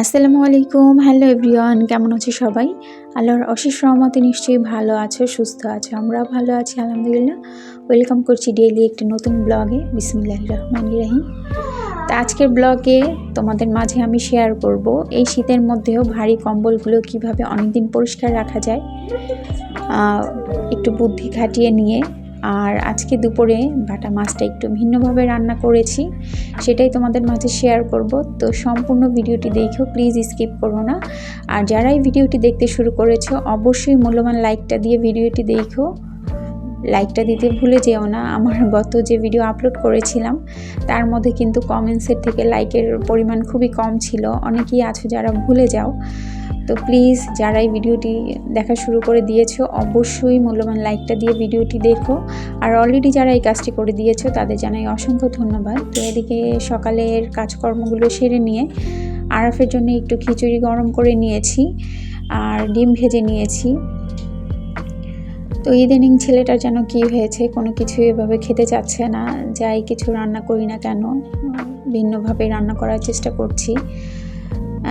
আসসালামু আলাইকুম। Hello everyone, কেমন আছে সবাই? আল্লাহর অশেষ রহমতে নিশ্চয়ই ভালো আছো, সুস্থ আছো আমরা ভালো আছি, আলহামদুলিল্লাহ। ওয়েলকাম করছি ডেইলি একটি নতুন ব্লগে বিসমিল্লাহ রহমান রাহিম। তা আজকের ব্লগে তোমাদের মাঝে আমি শেয়ার করব, এই শীতের মধ্যেও ভারী কম্বলগুলো কীভাবে অনেকদিন পরিষ্কার রাখা যায় একটু বুদ্ধি খাটিয়ে নিয়ে আর আজকে দুপুরে বাটা মাছটা একটু ভিন্নভাবে রান্না করেছি, সেটাই তোমাদের মাঝে শেয়ার করব। তো সম্পূর্ণ ভিডিওটি দেখো প্লিজ স্কিপ করো না। আর যারাই ভিডিওটি দেখতে শুরু করেছ, অবশ্যই মূল্যবান লাইকটা দিয়ে ভিডিওটি দেখো। লাইকটা দিতে ভুলে যেও না। আমার গত যে ভিডিও আপলোড করেছিলাম, তার মধ্যে কিন্তু কমেন্টসের থেকে লাইকের পরিমাণ খুবই কম ছিল। অনেকেই আছো যারা ভুলে যাও। তো প্লিজ যারা এই ভিডিওটি দেখা শুরু করে দিয়েছ, অবশ্যই মূল্যবান লাইকটা দিয়ে ভিডিওটি দেখো। আর অলরেডি যারা এই কাজটি করে দিয়েছ, তাদের জানাই অসংখ্য ধন্যবাদ। তো এদিকে সকালের কাজকর্মগুলো সেরে নিয়ে আরাফের জন্য একটু খিচুড়ি গরম করে নিয়েছি, আর ডিম ভেজে নিয়েছি। তো ইদানিং ছেলেটার যেন কি হয়েছে, কোনো কিছু এভাবে খেতে চাচ্ছে না, যাই কিছু রান্না করি না কেন, ভিন্নভাবে রান্না করার চেষ্টা করছি।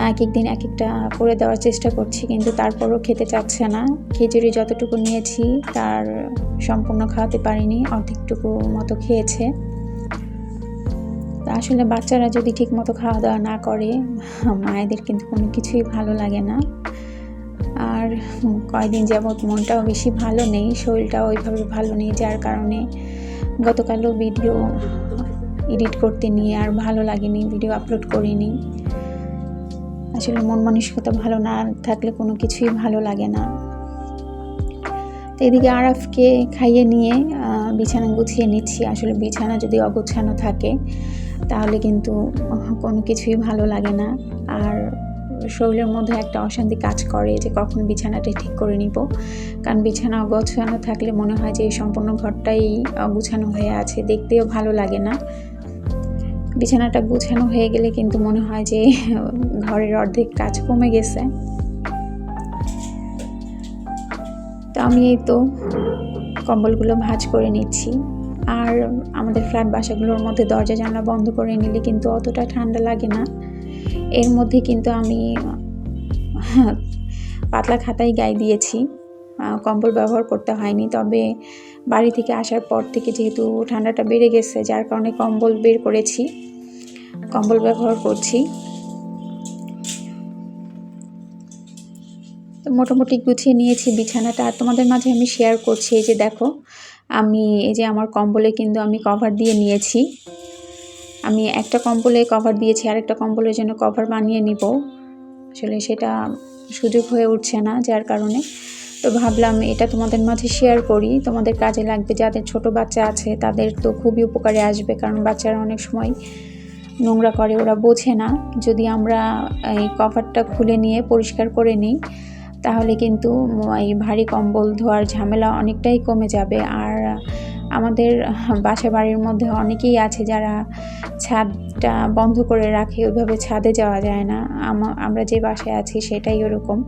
এক এক দিন এক একটা করে দেওয়ার চেষ্টা করছি, কিন্তু তারপরও খেতে চাচ্ছে না। খিচুড়ি যতটুকু নিয়েছি, তার সম্পূর্ণ খাওয়াতে পারিনি, অর্ধেকটুকু মতো খেয়েছে। আসলে বাচ্চারা যদি ঠিক মতো খাওয়া দাওয়া না করে, মায়েদের কিন্তু কোনো কিছুই ভালো লাগে না। আর কয়দিন যাবৎ মনটাও বেশি ভালো নেই, শরীরটাও ওইভাবে ভালো নেই, যার কারণে গতকালও ভিডিও এডিট করতে নিয়ে আর ভালো লাগেনি ভিডিও আপলোড করিনি। আসলে মন মানসিকতা ভালো না থাকলে কোনো কিছুই ভালো লাগে না। তো এদিকে আরাফকে খাইয়ে নিয়ে বিছানা গুছিয়ে নিচ্ছি। আসলে বিছানা যদি অগোছানো থাকে, তাহলে কিন্তু কোনো কিছুই ভালো লাগে না। আর শরীরের মধ্যে একটা অশান্তি কাজ করে যে কখন বিছানাটা ঠিক করে নিব। কারণ বিছানা অগোছানো থাকলে মনে হয় যে সম্পূর্ণ ঘরটাই অগুছানো হয়ে আছে। দেখতেও ভালো লাগে না। বিছানাটা গুছানো হয়ে গেলে কিন্তু মনে হয় যে ঘরের অর্ধেক কাজ কমে গেছে। তো আমি এই তো কম্বলগুলো ভাজ করে নিচ্ছি। আর আমাদের ফ্ল্যাট বাসাগুলোর মধ্যে দরজা জানলা বন্ধ করে নিলে কিন্তু অতটা ঠান্ডা লাগে না। এর মধ্যে কিন্তু আমি, পাতলা খাতাই গায়ে দিয়েছি। কম্বল ব্যবহার করতে হয়নি। তবে বাড়ি থেকে আসার পর থেকে যেহেতু ঠান্ডাটা বেড়ে গেছে, যার কারণে কম্বল বের করেছি, কম্বল ব্যবহার করছি। তো মোটামুটি গুছিয়ে নিয়েছি বিছানাটা। আর তোমাদের মাঝে আমি শেয়ার করছি, এই যে দেখো, আমি এই যে আমার কম্বলে কিন্তু আমি কভার দিয়ে নিয়েছি। আমি একটা কম্বলে কভার দিয়েছি আর একটা কম্বলের জন্য কভার বানিয়ে নিব। আসলে সেটা সুযোগ হয়ে উঠছে না যার কারণে। তো ভাবলাম এটা তোমাদের মাঝে শেয়ার করি। তোমাদের কাজে লাগবে, যাদের ছোট বাচ্চা আছে তাদের তো খুবই উপকারে আসবে, কারণ বাচ্চারা অনেক সময় নোংরা করে, ওরা বোঝে না। যদি আমরা এই কভারটা খুলে নিয়ে পরিষ্কার করে নিই, তাহলে কিন্তু এই ভারী কম্বল ধোয়ার ঝামেলা অনেকটাই কমে যাবে। আর আমাদের বাসা বাড়ির মধ্যে অনেকেই আছে যারা ছাদটা বন্ধ করে রাখে, ওইভাবে ছাদে যাওয়া যায় না। আমরা যে বাসায় আছি সেটাই ওরকম।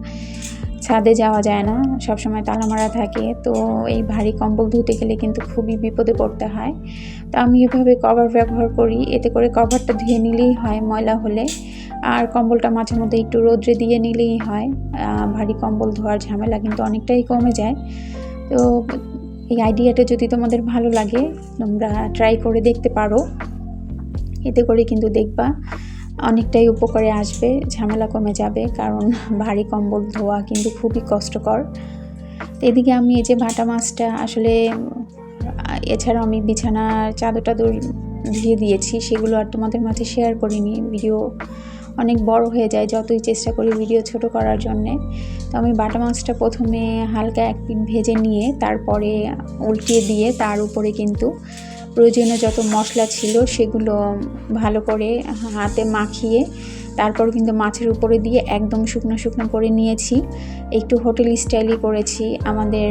ছাদে যাওয়া যায় না, সবসময় তালা মারা থাকে। তো এই ভারী কম্বল ধুতে গেলে কিন্তু খুবই বিপদে পড়তে হয়। তো আমি এভাবে কভার ব্যবহার করি। এতে করে কভারটা ধুয়ে নিলেই হয় ময়লা হলে। আর কম্বলটা মাঝে মধ্যে একটু রোদ্রে দিয়ে নিলেই হয়। ভারী কম্বল ধোয়ার ঝামেলা কিন্তু অনেকটাই কমে যায়। তো এই আইডিয়াটা যদি তোমাদের ভালো লাগে, তোমরা ট্রাই করে দেখতে পারো। এতে করে কিন্তু দেখবা অনেকটাই উপকারে আসবে, ঝামেলা কমে যাবে, কারণ ভারী কম্বল ধোয়া কিন্তু খুবই কষ্টকর। এদিকে আমি এই যে ভাটা মাছটা আসলে, এছাড়াও আমি বিছানার চাদর টাদর ধুয়ে দিয়েছি, সেগুলো আর তোমাদের মাঝে শেয়ার করিনি ভিডিও অনেক বড় হয়ে যায় যতই চেষ্টা করি ভিডিও ছোট করার জন্যে। তো আমি বাটা মাছটা প্রথমে হালকা এক পিট ভেজে নিয়ে তারপরে উল্টিয়ে দিয়ে তার উপরে কিন্তু প্রয়োজনীয় যত মশলা ছিল সেগুলো ভালো করে হাতে মাখিয়ে তারপর কিন্তু মাছের উপরে দিয়ে একদম শুকনো শুকনো করে নিয়েছি। একটু হোটেল স্টাইলই করেছি। আমাদের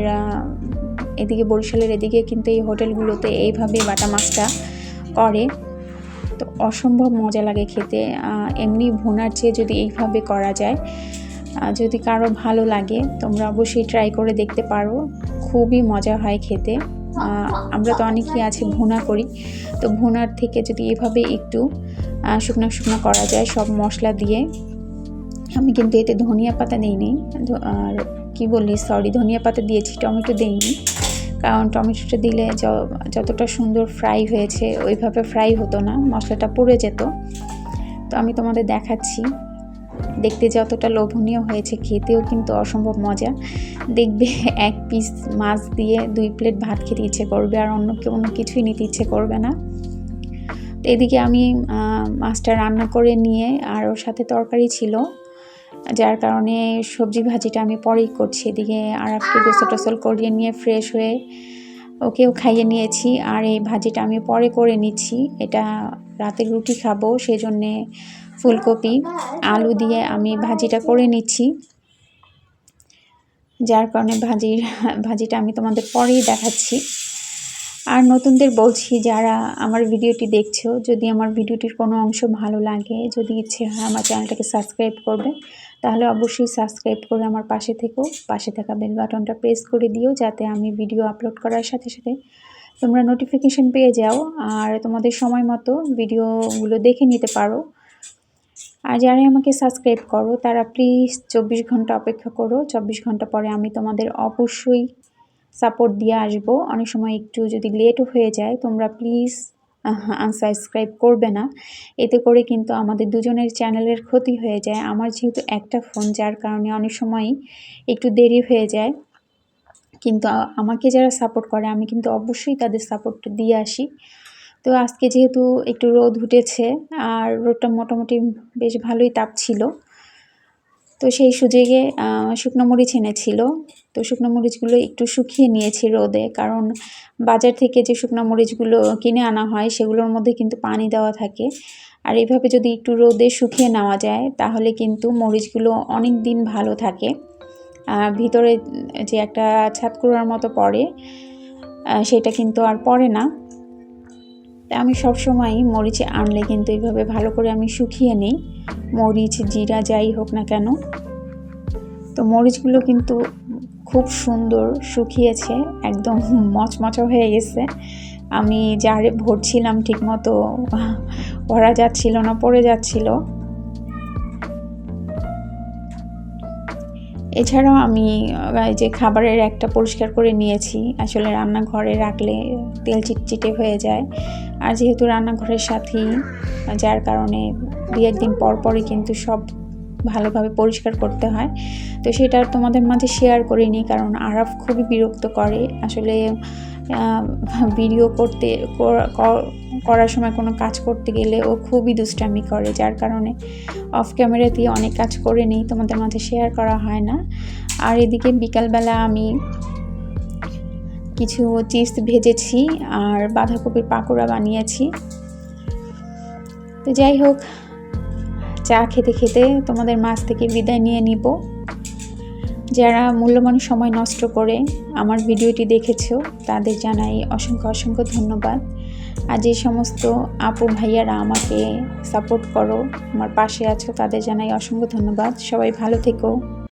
এদিকে বরিশালের এদিকে কিন্তু এই হোটেলগুলোতে এইভাবে বাটা মাছটা করে। তো অসম্ভব মজা লাগে খেতে। এমনি ভোনার চেয়ে যদি এইভাবে করা যায় যদি কারও ভালো লাগে, তোমরা অবশ্যই ট্রাই করে দেখতে পারো। খুবই মজা হয় খেতে। আমরা তো অনেকেই আছে ভুনা করি। তো ভুনার থেকে যদি এভাবে একটু শুকনো শুকনো করা যায় সব মশলা দিয়ে। আমি কিন্তু এতে ধনিয়া পাতা দিইনি। আর কি বলি সরি ধনিয়া পাতা দিয়েছি, টমেটো দিইনি। কারণ টমেটোটা দিলে যতটা সুন্দর ফ্রাই হয়েছে, ওইভাবে ফ্রাই হতো না, মশলাটা পুড়ে যেত। তো আমি তোমাদের দেখাচ্ছি। দেখতে যতটা লোভনীয় হয়েছে খেতেও কিন্তু অসম্ভব মজা। দেখবে এক পিস মাছ দিয়ে দুই প্লেট ভাত খেতে ইচ্ছে করবে আর অন্য কোনো কিছুই নিতে ইচ্ছে করবে না। তো এদিকে আমি মাছটা রান্না করে নিয়ে আর ওর সাথে তরকারি ছিল। যার কারণে সবজি ভাজিটা আমি পরেই করছি। এদিকে আর একটু গোসল টোসল করিয়ে নিয়ে ফ্রেশ হয়ে ওকেও খাইয়ে নিয়েছি। আর এই ভাজিটা আমি পরে করে নিচ্ছি। এটা রাতের রুটি খাব সেই জন্যে ফুলকপি, আলু দিয়ে আমি ভাজিটা করে নিচ্ছি। যার কারণে ভাজির, ভাজিটা আমি তোমাদের পরেই দেখাচ্ছি। আর নতুনদের বলছি, যারা আমার ভিডিওটি দেখছ, যদি আমার ভিডিওটির কোনো অংশ ভালো লাগে, যদি ইচ্ছে হয় আমার চ্যানেলটাকে সাবস্ক্রাইব করবে। তাহলে অবশ্যই সাবস্ক্রাইব করে আমার পাশে থেকেও পাশে থাকা বেল বাটনটা প্রেস করে দিও যাতে আমি ভিডিও আপলোড করার সাথে সাথে তোমরা নোটিফিকেশন পেয়ে যাও আর তোমাদের সময় মতো ভিডিওগুলো দেখে নিতে পারো। আর যারা আমাকে সাবস্ক্রাইব করো, তারা প্লিজ চব্বিশ ঘণ্টা অপেক্ষা করো। চব্বিশ ঘণ্টা পরে আমি তোমাদের অবশ্যই সাপোর্ট দিয়ে আসব। অনেক সময় একটু যদি লেটও হয়ে যায়, তোমরা প্লিজ আনসাবস্ক্রাইব করবে না। এতে করে কিন্তু আমাদের দুজনের চ্যানেলের ক্ষতি হয়ে যায়। আমার যেহেতু একটা ফোন যার কারণে অনেক সময়ই একটু দেরি হয়ে যায়। কিন্তু আমাকে যারা সাপোর্ট করে, আমি কিন্তু অবশ্যই তাদের সাপোর্ট দিয়ে আসি। তো আজকে যেহেতু একটু রোদ উঠেছে, আর রোদটা মোটামুটি বেশ ভালোই তাপ ছিল তো সেই সুযোগে শুকনো মরিচ এনেছিল। তো শুকনো মরিচগুলো একটু শুকিয়ে নিয়েছি রোদে। কারণ বাজার থেকে যে শুকনো মরিচগুলো কিনে আনা হয়, সেগুলোর মধ্যে কিন্তু পানি দেওয়া থাকে। আর এইভাবে যদি একটু রোদে শুকিয়ে নেওয়া যায়, তাহলে কিন্তু মরিচগুলো অনেক দিন ভালো থাকে। ভিতরে যে একটা ছাতকুড়ার মতো পড়ে সেটা কিন্তু আর পড়ে না। আমি সবসময় মরিচে আনলে কিন্তু এইভাবে ভালো করে আমি শুকিয়ে নিই। মরিচ, জিরা, যাই হোক না কেন। তো মরিচগুলো কিন্তু খুব সুন্দর শুকিয়েছে, একদম মচমচা হয়ে গেছে। আমি যারে ভরছিলাম ঠিকমতো ভরা যাচ্ছিল না, পড়ে যাচ্ছিল। এছাড়াও আমি যে খাবারের একটা পরিষ্কার করে নিয়েছি, আসলে রান্নাঘরে রাখলে তেল চিটচিটে হয়ে যায়। আর যেহেতু রান্নাঘরের সাথেই যার কারণে দু একদিন পর পরই কিন্তু সব ভালোভাবে পরিষ্কার করতে হয়। তো সেটা তোমাদের মাঝে শেয়ার করিনি কারণ আরাফ খুবই বিরক্ত করে। আসলে ভিডিও করতে, কর- কর- করার সময় কোনো কাজ করতে গেলে ও খুবই দুষ্টামি করে। যার কারণে অফ ক্যামেরাতেই অনেক কাজ করে নিই, তোমাদের মাঝে শেয়ার করা হয় না। আর এদিকে বিকালবেলা আমি কিছু চিপস ভেজেছি আর বাঁধাকপির পাকোড়া বানিয়েছি। তো যাই হোক, চা খেতে খেতে তোমাদের মাছ থেকে বিদায় নিয়ে নিব। যারা মূল্যবান সময় নষ্ট করে আমার ভিডিওটি দেখেছ, তাদের জানাই অসংখ্য অসংখ্য ধন্যবাদ। আর যে সমস্ত আপু ভাইয়ারা আমাকে সাপোর্ট করো, আমার পাশে আছো, তাদের জানাই অসংখ্য ধন্যবাদ। সবাই ভালো থেকো।